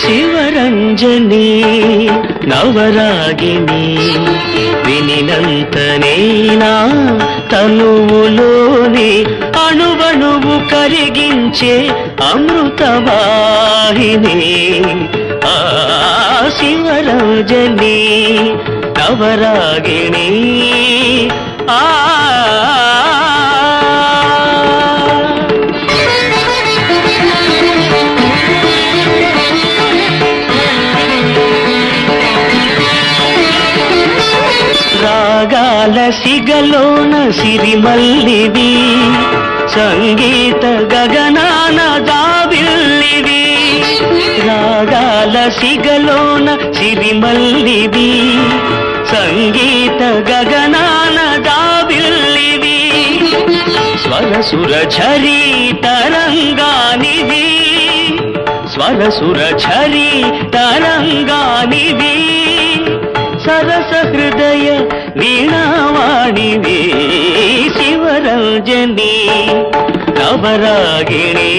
శివరంజని నవరాగిని వినినంతనేనా తనువులోని అణువణువు కరిగించే అమృతవాహిని. ఆ శివరంజని నవరాగిణీ రాగాల సిగలోన సిరిమల్లివి సంగీత గగనాన దావిల్లివి రాగాల సిగలోన సిరిమల్లివి సంగీత గగనాన దావిల్లివి స్వరసుర ఝరీ తరంగానివి స్వరసుర ఝరీ తరంగానివి. శివరంజని నవరాగిణి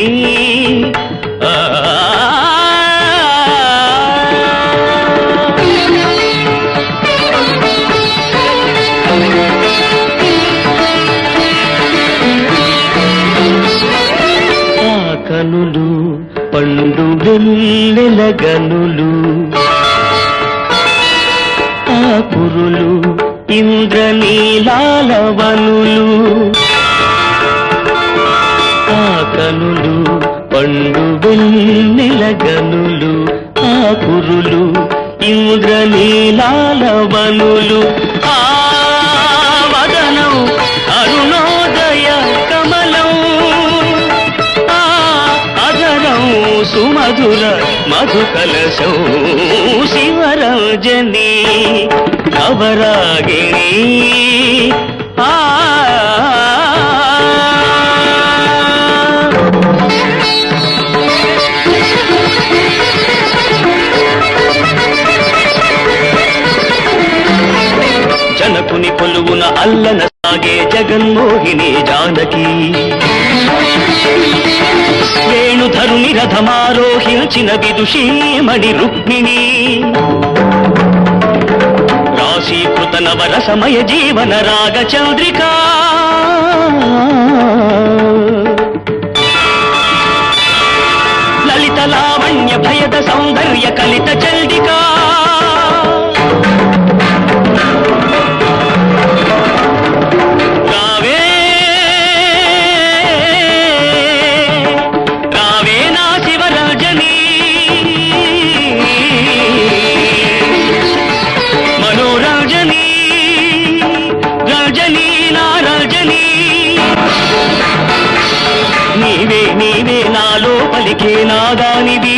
ఆ కనులు పండు వెన్నెల గనులు ఆ పురులు ఇంద్రనీలాల వనులు పండు వెన్నెల గనులు ఆ కురులు ఇంద్రనీలాల వనులు. ఆ వదనం అరుణోదయ కమలం. ఆ అధరం సుమధుర మధుకలశం శివరంజని నవరాగిణి. ఆ అల్లన సాగే జగన్మోహిని జానకి. వేణుధరుని రథమారోహించిన విదుషీమణి రుక్మిణి. రాశీకృత నవర సమయ జీవన రాగ చంద్రికా. లలిత లావణ్య భయద సౌందర్య కలిత చండికా నీవే నీవే నాలో పలికే నాదానివి.